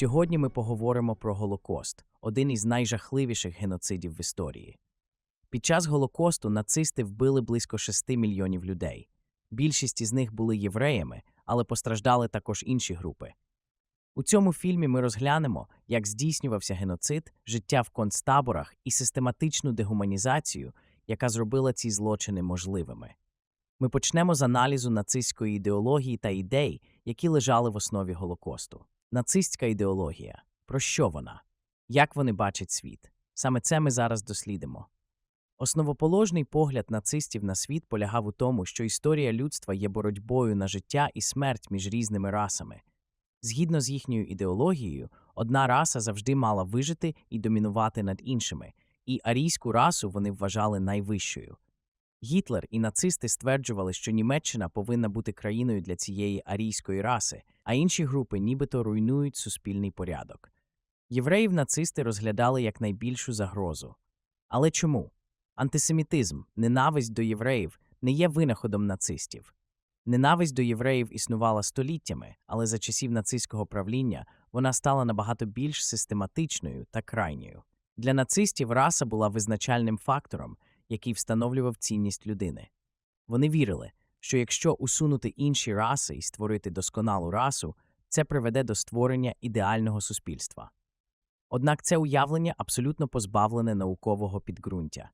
Сьогодні ми поговоримо про Голокост, один із найжахливіших геноцидів в історії. Під час Голокосту нацисти вбили близько 6 мільйонів людей. Більшість із них були євреями, але постраждали також інші групи. У цьому фільмі ми розглянемо, як здійснювався геноцид, життя в концтаборах і систематичну дегуманізацію, яка зробила ці злочини можливими. Ми почнемо з аналізу нацистської ідеології та ідей, які лежали в основі Голокосту. Нацистська ідеологія. Про що вона? Як вони бачать світ? Саме це ми зараз дослідимо. Основоположний погляд нацистів на світ полягав у тому, що історія людства є боротьбою на життя і смерть між різними расами. Згідно з їхньою ідеологією, одна раса завжди мала вижити і домінувати над іншими, і арійську расу вони вважали найвищою. Гітлер і нацисти стверджували, що Німеччина повинна бути країною для цієї арійської раси, а інші групи нібито руйнують суспільний порядок. Євреїв нацисти розглядали як найбільшу загрозу. Але чому? Антисемітизм, ненависть до євреїв не є винаходом нацистів. Ненависть до євреїв існувала століттями, але за часів нацистського правління вона стала набагато більш систематичною та крайньою. Для нацистів раса була визначальним фактором, який встановлював цінність людини. Вони вірили, що якщо усунути інші раси і створити досконалу расу, це приведе до створення ідеального суспільства. Однак це уявлення абсолютно позбавлене наукового підґрунтя.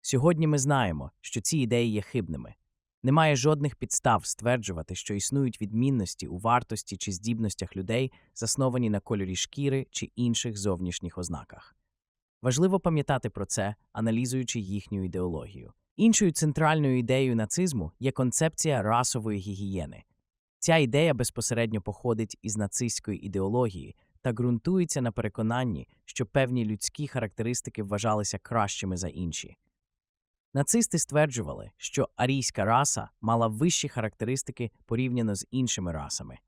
Сьогодні ми знаємо, що ці ідеї є хибними. Немає жодних підстав стверджувати, що існують відмінності у вартості чи здібностях людей, засновані на кольорі шкіри чи інших зовнішніх ознаках. Важливо пам'ятати про це, аналізуючи їхню ідеологію. Іншою центральною ідеєю нацизму є концепція расової гігієни. Ця ідея безпосередньо походить із нацистської ідеології та ґрунтується на переконанні, що певні людські характеристики вважалися кращими за інші. Нацисти стверджували, що арійська раса мала вищі характеристики порівняно з іншими расами.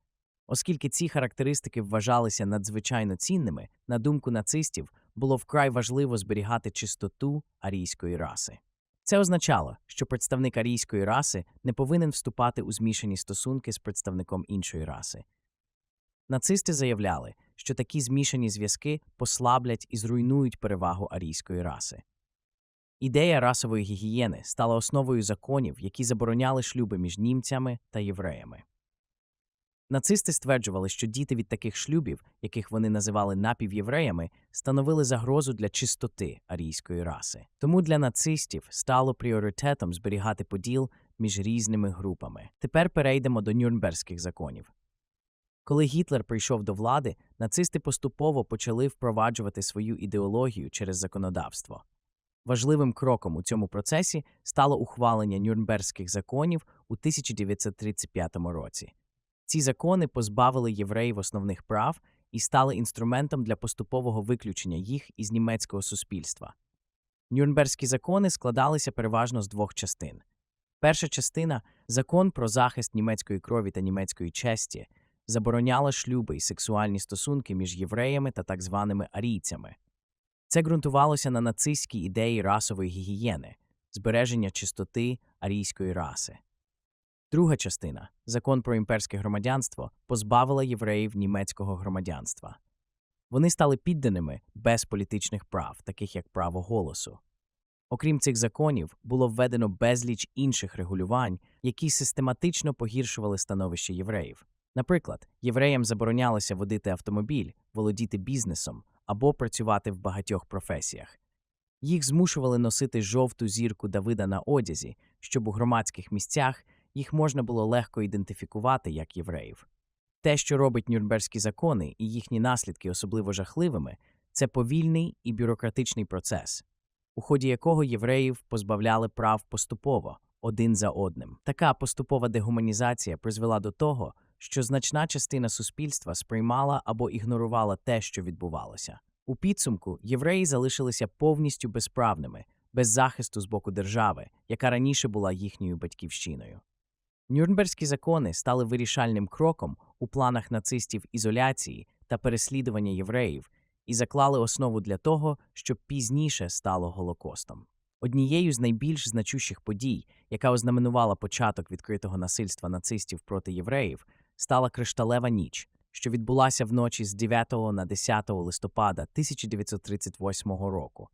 Оскільки ці характеристики вважалися надзвичайно цінними, на думку нацистів, було вкрай важливо зберігати чистоту арійської раси. Це означало, що представник арійської раси не повинен вступати у змішані стосунки з представником іншої раси. Нацисти заявляли, що такі змішані зв'язки послаблять і зруйнують перевагу арійської раси. Ідея расової гігієни стала основою законів, які забороняли шлюби між німцями та євреями. Нацисти стверджували, що діти від таких шлюбів, яких вони називали напівєвреями, становили загрозу для чистоти арійської раси. Тому для нацистів стало пріоритетом зберігати поділ між різними групами. Тепер перейдемо до нюрнберзьких законів. Коли Гітлер прийшов до влади, нацисти поступово почали впроваджувати свою ідеологію через законодавство. Важливим кроком у цьому процесі стало ухвалення Нюрнберзьких законів у 1935 році. Ці закони позбавили євреїв основних прав і стали інструментом для поступового виключення їх із німецького суспільства. Нюрнберзькі закони складалися переважно з двох частин. Перша частина закон про захист німецької крові та німецької честі, забороняла шлюби і сексуальні стосунки між євреями та так званими арійцями. Це ґрунтувалося на нацистській ідеї расової гігієни, збереження чистоти арійської раси. Друга частина закон про імперське громадянство позбавила євреїв німецького громадянства. Вони стали підданими без політичних прав, таких як право голосу. Окрім цих законів, було введено безліч інших регулювань, які систематично погіршували становище євреїв. Наприклад, євреям заборонялося водити автомобіль, володіти бізнесом або працювати в багатьох професіях. Їх змушували носити жовту зірку Давида на одязі, щоб у громадських місцях їх можна було легко ідентифікувати як євреїв. Те, що робить нюрнберзькі закони і їхні наслідки особливо жахливими, це повільний і бюрократичний процес, у ході якого євреїв позбавляли прав поступово один за одним. Така поступова дегуманізація призвела до того, що значна частина суспільства сприймала або ігнорувала те, що відбувалося. У підсумку євреї залишилися повністю безправними, без захисту з боку держави, яка раніше була їхньою батьківщиною. Нюрнберзькі закони стали вирішальним кроком у планах нацистів ізоляції та переслідування євреїв і заклали основу для того, що пізніше стало Голокостом. Однією з найбільш значущих подій, яка ознаменувала початок відкритого насильства нацистів проти євреїв, стала кришталева ніч що відбулася вночі з 9 на 10 листопада 1938 року.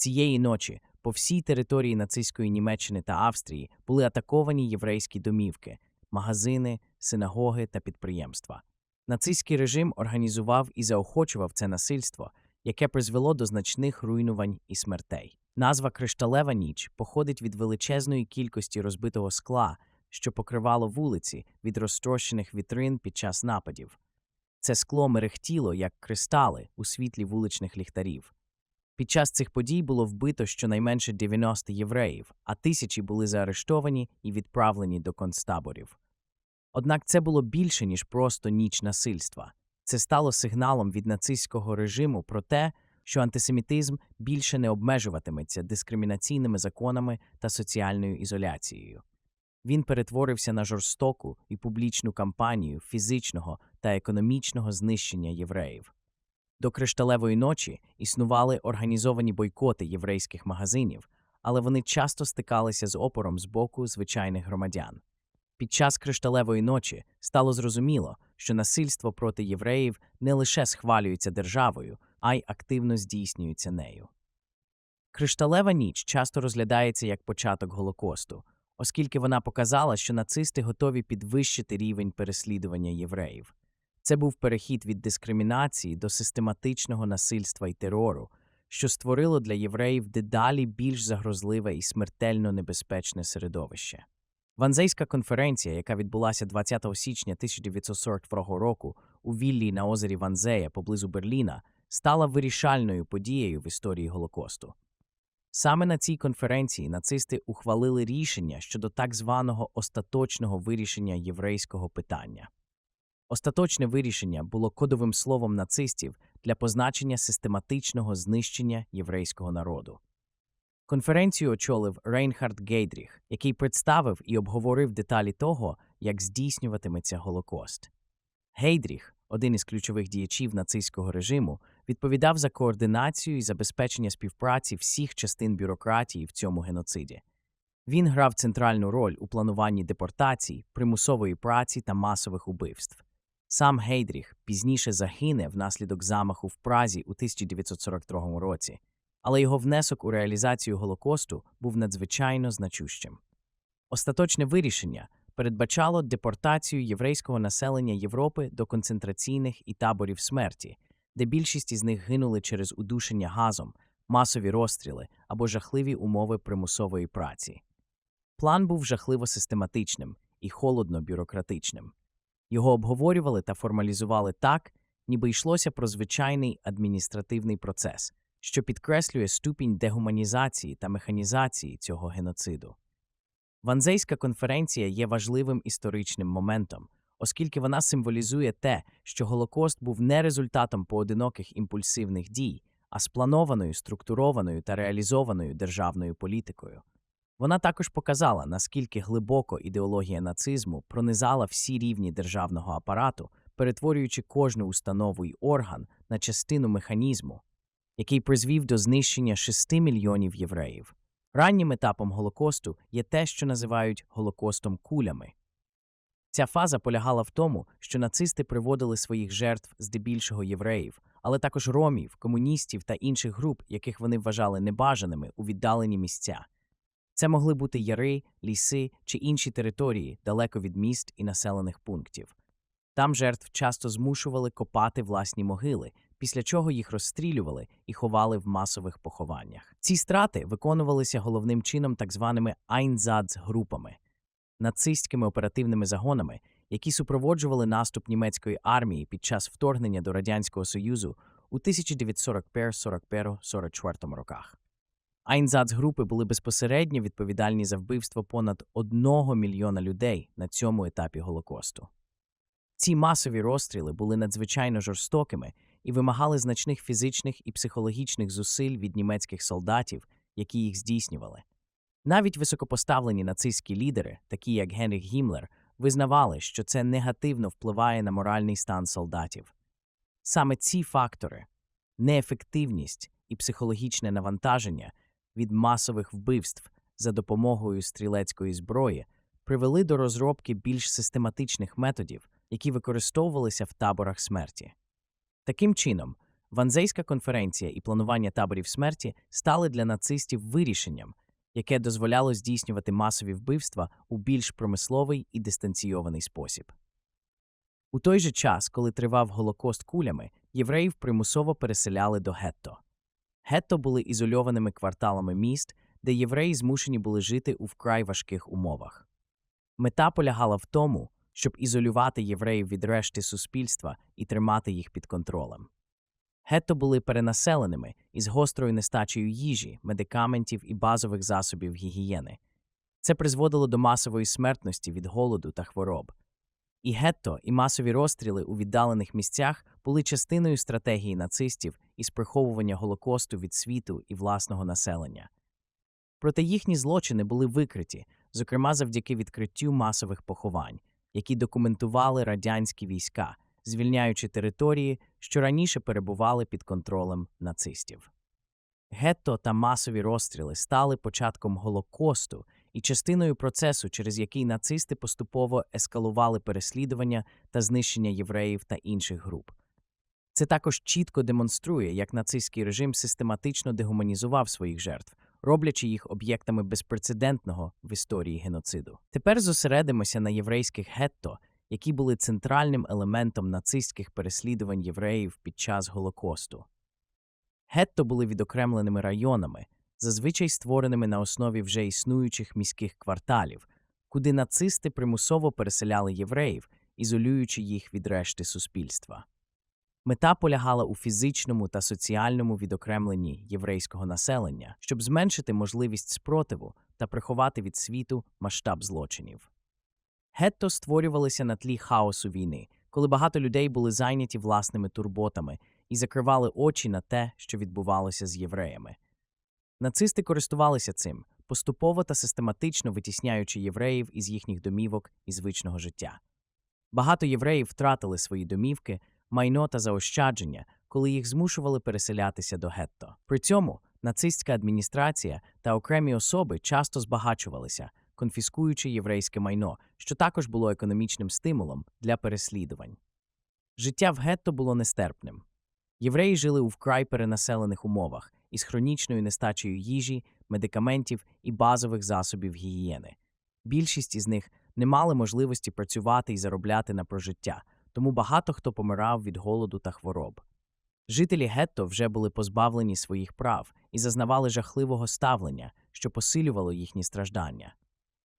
Цієї ночі по всій території нацистської Німеччини та Австрії були атаковані єврейські домівки, магазини, синагоги та підприємства. Нацистський режим організував і заохочував це насильство, яке призвело до значних руйнувань і смертей. Назва Кришталева ніч походить від величезної кількості розбитого скла, що покривало вулиці від розтрощених вітрин під час нападів. Це скло мерехтіло, як кристали у світлі вуличних ліхтарів. Під час цих подій було вбито щонайменше 90 євреїв, а тисячі були заарештовані і відправлені до концтаборів. Однак це було більше, ніж просто ніч насильства. Це стало сигналом від нацистського режиму про те, що антисемітизм більше не обмежуватиметься дискримінаційними законами та соціальною ізоляцією. Він перетворився на жорстоку і публічну кампанію фізичного та економічного знищення євреїв. До кришталевої ночі існували організовані бойкоти єврейських магазинів, але вони часто стикалися з опором з боку звичайних громадян. Під час кришталевої ночі стало зрозуміло, що насильство проти євреїв не лише схвалюється державою, а й активно здійснюється нею. Кришталева ніч часто розглядається як початок Голокосту, оскільки вона показала, що нацисти готові підвищити рівень переслідування євреїв. Це був перехід від дискримінації до систематичного насильства і терору, що створило для євреїв дедалі більш загрозливе і смертельно небезпечне середовище. Ванзейська конференція, яка відбулася 20 січня 1942 року у віллі на озері Ванзея поблизу Берліна, стала вирішальною подією в історії Голокосту. Саме на цій конференції нацисти ухвалили рішення щодо так званого остаточного вирішення єврейського питання. Остаточне вирішення було кодовим словом нацистів для позначення систематичного знищення єврейського народу. Конференцію очолив Рейнхард Гейдріх, який представив і обговорив деталі того, як здійснюватиметься Голокост. Гейдріх, один із ключових діячів нацистського режиму, відповідав за координацію і забезпечення співпраці всіх частин бюрократії в цьому геноциді. Він грав центральну роль у плануванні депортацій, примусової праці та масових убивств. Сам Гейдріх пізніше загине внаслідок замаху в Празі у 1942 році, але його внесок у реалізацію Голокосту був надзвичайно значущим. Остаточне вирішення передбачало депортацію єврейського населення Європи до концентраційних і таборів смерті, де більшість із них гинули через удушення газом, масові розстріли або жахливі умови примусової праці. План був жахливо систематичним і холодно бюрократичним. Його обговорювали та формалізували так, ніби йшлося про звичайний адміністративний процес, що підкреслює ступінь дегуманізації та механізації цього геноциду. Ванзейська конференція є важливим історичним моментом, оскільки вона символізує те, що Голокост був не результатом поодиноких імпульсивних дій, а спланованою, структурованою та реалізованою державною політикою. Вона також показала, наскільки глибоко ідеологія нацизму пронизала всі рівні державного апарату, перетворюючи кожну установу й орган на частину механізму, який призвів до знищення 6 мільйонів євреїв. Раннім етапом Голокосту є те, що називають Голокостом кулями. Ця фаза полягала в тому, що нацисти приводили своїх жертв здебільшого євреїв, але також ромів, комуністів та інших груп, яких вони вважали небажаними у віддалені місця. Це могли бути яри, ліси чи інші території далеко від міст і населених пунктів. Там жертв часто змушували копати власні могили, після чого їх розстрілювали і ховали в масових похованнях. Ці страти виконувалися головним чином так званими Айнзадз-групами – нацистськими оперативними загонами, які супроводжували наступ німецької армії під час вторгнення до Радянського Союзу у 1941-44 роках. Айнзац-групи були безпосередньо відповідальні за вбивство понад одного мільйона людей на цьому етапі Голокосту. Ці масові розстріли були надзвичайно жорстокими і вимагали значних фізичних і психологічних зусиль від німецьких солдатів, які їх здійснювали. Навіть високопоставлені нацистські лідери, такі як Генріх Гіммлер, визнавали, що це негативно впливає на моральний стан солдатів. Саме ці фактори неефективність і психологічне навантаження від масових вбивств за допомогою стрілецької зброї привели до розробки більш систематичних методів, які використовувалися в таборах смерті. Таким чином, Ванзейська конференція і планування таборів смерті стали для нацистів вирішенням, яке дозволяло здійснювати масові вбивства у більш промисловий і дистанційований спосіб. У той же час, коли тривав Голокост кулями, євреїв примусово переселяли до гетто. Гетто були ізольованими кварталами міст, де євреї змушені були жити у вкрай важких умовах. Мета полягала в тому, щоб ізолювати євреїв від решти суспільства і тримати їх під контролем. Гетто були перенаселеними із гострою нестачею їжі, медикаментів і базових засобів гігієни. Це призводило до масової смертності від голоду та хвороб. І гетто, і масові розстріли у віддалених місцях були частиною стратегії нацистів із приховування Голокосту від світу і власного населення. Проте їхні злочини були викриті, зокрема завдяки відкриттю масових поховань, які документували радянські війська, звільняючи території, що раніше перебували під контролем нацистів. Гетто та масові розстріли стали початком Голокосту і частиною процесу, через який нацисти поступово ескалували переслідування та знищення євреїв та інших груп. Це також чітко демонструє, як нацистський режим систематично дегуманізував своїх жертв, роблячи їх об'єктами безпрецедентного в історії геноциду. Тепер зосередимося на єврейських гетто, які були центральним елементом нацистських переслідувань євреїв під час Голокосту. Гетто були відокремленими районами, зазвичай створеними на основі вже існуючих міських кварталів, куди нацисти примусово переселяли євреїв, ізолюючи їх від решти суспільства. Мета полягала у фізичному та соціальному відокремленні єврейського населення, щоб зменшити можливість спротиву та приховати від світу масштаб злочинів. Гетто створювалися на тлі хаосу війни, коли багато людей були зайняті власними турботами і закривали очі на те, що відбувалося з євреями. Нацисти користувалися цим, поступово та систематично витісняючи євреїв із їхніх домівок і звичного життя. Багато євреїв втратили свої домівки, майно та заощадження, коли їх змушували переселятися до гетто. При цьому нацистська адміністрація та окремі особи часто збагачувалися, конфіскуючи єврейське майно, що також було економічним стимулом для переслідувань. Життя в гетто було нестерпним. Євреї жили у вкрай перенаселених умовах із хронічною нестачею їжі, медикаментів і базових засобів гігієни. Більшість із них не мали можливості працювати і заробляти на прожиття, тому багато хто помирав від голоду та хвороб. Жителі гетто вже були позбавлені своїх прав і зазнавали жахливого ставлення, що посилювало їхні страждання.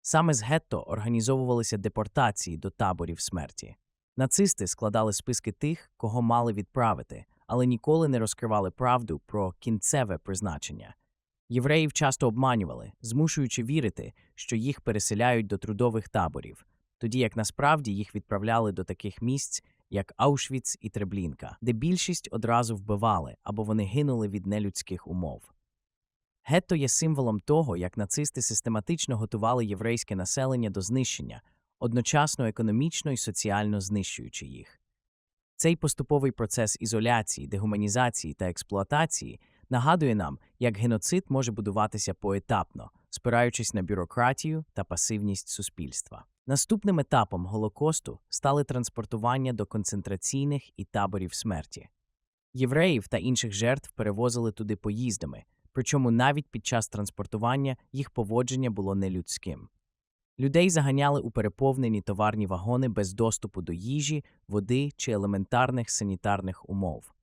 Саме з гетто організовувалися депортації до таборів смерті. Нацисти складали списки тих, кого мали відправити, але ніколи не розкривали правду про кінцеве призначення. Євреїв часто обманювали, змушуючи вірити, що їх переселяють до трудових таборів, тоді як насправді їх відправляли до таких місць, як Аушвіц і Треблінка, де більшість одразу вбивали або вони гинули від нелюдських умов. Гетто є символом того, як нацисти систематично готували єврейське населення до знищення, одночасно економічно і соціально знищуючи їх. Цей поступовий процес ізоляції, дегуманізації та експлуатації нагадує нам, як геноцид може будуватися поетапно, спираючись на бюрократію та пасивність суспільства. Наступним етапом Голокосту стали транспортування до концентраційних і таборів смерті. Євреїв та інших жертв перевозили туди поїздами, причому навіть під час транспортування їх поводження було нелюдським. Людей заганяли у переповнені товарні вагони без доступу до їжі, води чи елементарних санітарних умов.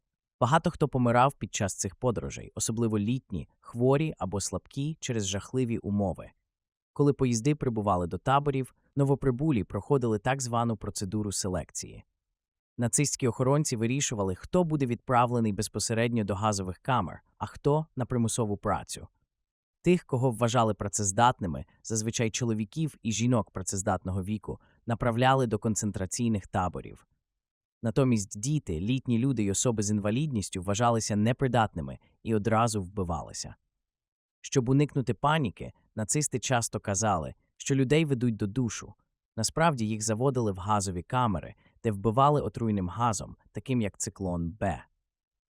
Багато хто помирав під час цих подорожей, особливо літні, хворі або слабкі через жахливі умови. Коли поїзди прибували до таборів, новоприбулі проходили так звану процедуру селекції. Нацистські охоронці вирішували, хто буде відправлений безпосередньо до газових камер, а хто на примусову працю. Тих, кого вважали працездатними, зазвичай чоловіків і жінок працездатного віку, направляли до концентраційних таборів. Натомість діти, літні люди й особи з інвалідністю вважалися непридатними і одразу вбивалися. Щоб уникнути паніки, нацисти часто казали, що людей ведуть до душу. Насправді їх заводили в газові камери, де вбивали отруйним газом, таким як циклон Б.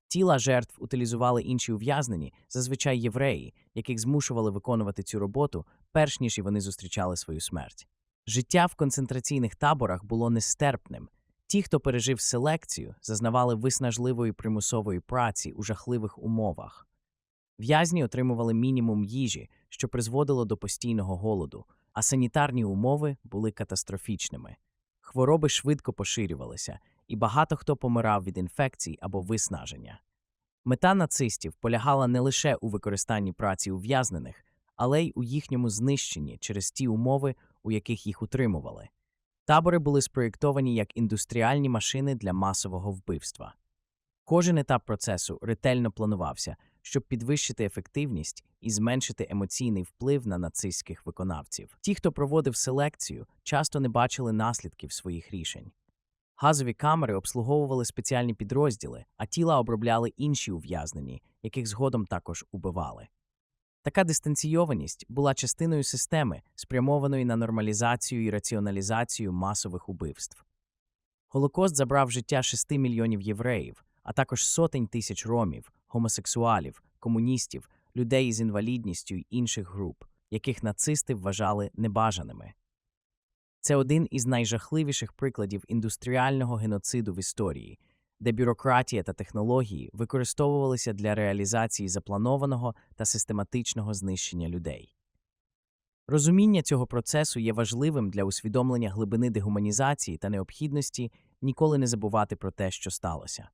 Тіла жертв утилізували інші ув'язнені, зазвичай євреї, яких змушували виконувати цю роботу, перш ніж вони зустрічали свою смерть. Життя в концентраційних таборах було нестерпним. Ті, хто пережив селекцію, зазнавали виснажливої примусової праці у жахливих умовах. В'язні отримували мінімум їжі, що призводило до постійного голоду, а санітарні умови були катастрофічними. Хвороби швидко поширювалися, і багато хто помирав від інфекцій або виснаження. Мета нацистів полягала не лише у використанні праці ув'язнених, але й у їхньому знищенні через ті умови, у яких їх утримували. Табори були спроєктовані як індустріальні машини для масового вбивства. Кожен етап процесу ретельно планувався, щоб підвищити ефективність і зменшити емоційний вплив на нацистських виконавців. Ті, хто проводив селекцію, часто не бачили наслідків своїх рішень. Газові камери обслуговували спеціальні підрозділи, а тіла обробляли інші ув'язнені, яких згодом також убивали. Така дистанційованість була частиною системи, спрямованої на нормалізацію і раціоналізацію масових убивств. Голокост забрав життя 6 мільйонів євреїв, а також сотень тисяч ромів, гомосексуалів, комуністів, людей з інвалідністю й інших груп, яких нацисти вважали небажаними. Це один із найжахливіших прикладів індустріального геноциду в історії, де бюрократія та технології використовувалися для реалізації запланованого та систематичного знищення людей. Розуміння цього процесу є важливим для усвідомлення глибини дегуманізації та необхідності ніколи не забувати про те, що сталося.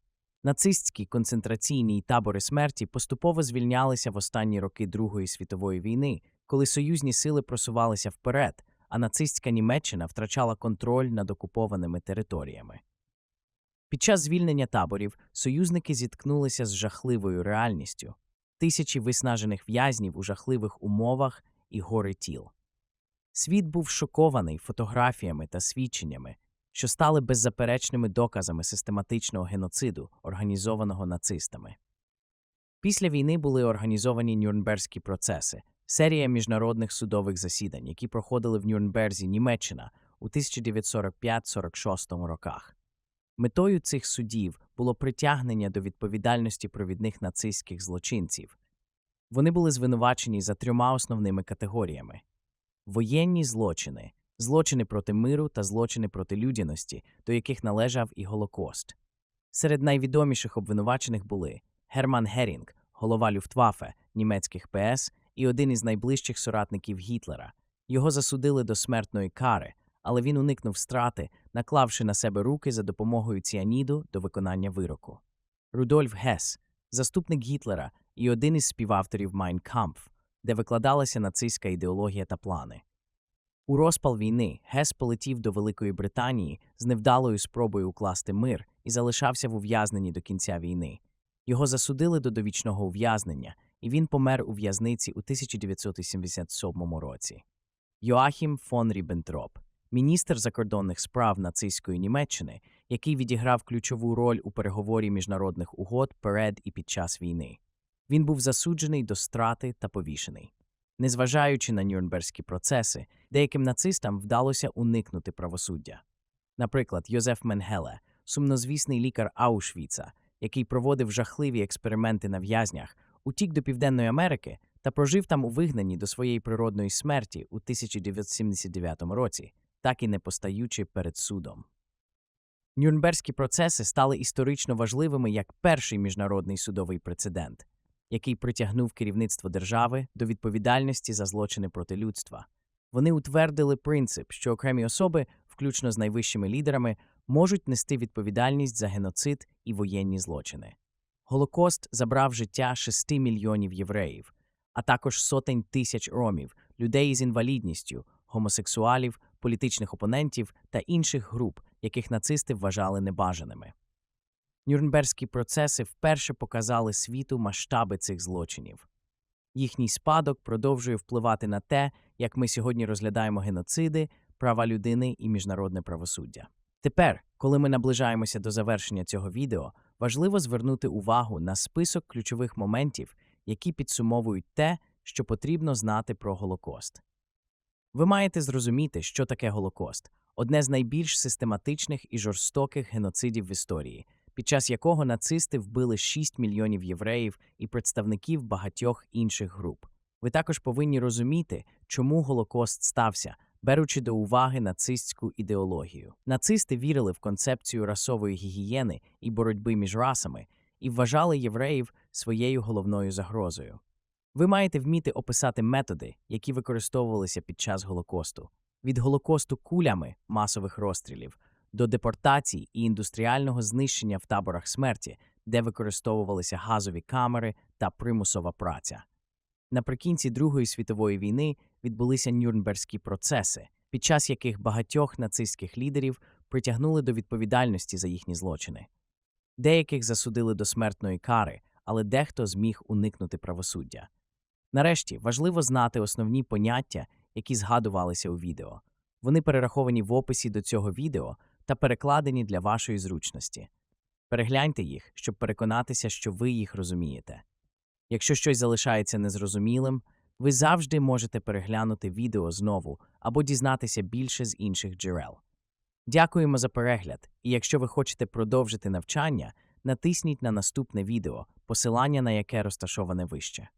Нацистські концентраційні табори смерті поступово звільнялися в останні роки Другої світової війни, коли союзні сили просувалися вперед, а нацистська Німеччина втрачала контроль над окупованими територіями. Під час звільнення таборів союзники зіткнулися з жахливою реальністю тисячі виснажених в'язнів у жахливих умовах і гори тіл. Світ був шокований фотографіями та свідченнями, що стали беззаперечними доказами систематичного геноциду, організованого нацистами. Після війни були організовані Нюрнберзькі процеси, серія міжнародних судових засідань, які проходили в Нюрнберзі, Німеччина у 1945-46 роках. Метою цих судів було притягнення до відповідальності провідних нацистських злочинців. Вони були звинувачені за трьома основними категоріями: воєнні злочини, злочини проти миру та злочини проти людяності, до яких належав і Голокост. Серед найвідоміших обвинувачених були Герман Герінг, голова Люфтваффе, німецьких ПС і один із найближчих соратників Гітлера. Його засудили до смертної кари, але він уникнув страти, наклавши на себе руки за допомогою ціаніду до виконання вироку. Рудольф Гес, заступник Гітлера і один із співавторів Майн Кампф, де викладалася нацистська ідеологія та плани. У розпал війни Гес полетів до Великої Британії з невдалою спробою укласти мир і залишався в ув'язненні до кінця війни. Його засудили до довічного ув'язнення, і він помер у в'язниці у 1977 році. Йоахім фон Ріббентроп, міністр закордонних справ нацистської Німеччини, який відіграв ключову роль у переговорі міжнародних угод перед і під час війни. Він був засуджений до страти та повішений. Незважаючи на нюрнберзькі процеси, деяким нацистам вдалося уникнути правосуддя. Наприклад, Йозеф Менгеле, сумнозвісний лікар Аушвіца, який проводив жахливі експерименти на в'язнях, утік до Південної Америки та прожив там у вигнанні до своєї природної смерті у 1979 році, так і не постаючи перед судом. Нюрнберзькі процеси стали історично важливими як перший міжнародний судовий прецедент, який притягнув керівництво держави до відповідальності за злочини проти людства. Вони утвердили принцип, що окремі особи, включно з найвищими лідерами, можуть нести відповідальність за геноцид і воєнні злочини. Голокост забрав життя 6 мільйонів євреїв, а також сотень тисяч ромів, людей з інвалідністю, гомосексуалів, політичних опонентів та інших груп, яких нацисти вважали небажаними. Нюрнберзькі процеси вперше показали світу масштаби цих злочинів. Їхній спадок продовжує впливати на те, як ми сьогодні розглядаємо геноциди, права людини і міжнародне правосуддя. Тепер, коли ми наближаємося до завершення цього відео, важливо звернути увагу на список ключових моментів, які підсумовують те, що потрібно знати про Голокост. Ви маєте зрозуміти, що таке Голокост одне з найбільш систематичних і жорстоких геноцидів в історії, під час якого нацисти вбили 6 мільйонів євреїв і представників багатьох інших груп. Ви також повинні розуміти, чому Голокост стався, беручи до уваги нацистську ідеологію. Нацисти вірили в концепцію расової гігієни і боротьби між расами і вважали євреїв своєю головною загрозою. Ви маєте вміти описати методи, які використовувалися під час Голокосту, від Голокосту кулями масових розстрілів до депортацій і індустріального знищення в таборах смерті, де використовувалися газові камери та примусова праця. Наприкінці Другої світової війни відбулися Нюрнберзькі процеси, під час яких багатьох нацистських лідерів притягнули до відповідальності за їхні злочини. Деяких засудили до смертної кари, але дехто зміг уникнути правосуддя. Нарешті важливо знати основні поняття, які згадувалися у відео. Вони перераховані в описі до цього відео та перекладені для вашої зручності. Перегляньте їх, щоб переконатися, що ви їх розумієте. Якщо щось залишається незрозумілим, ви завжди можете переглянути відео знову або дізнатися більше з інших джерел. Дякуємо за перегляд, і якщо ви хочете продовжити навчання, натисніть на наступне відео, посилання на яке розташоване вище.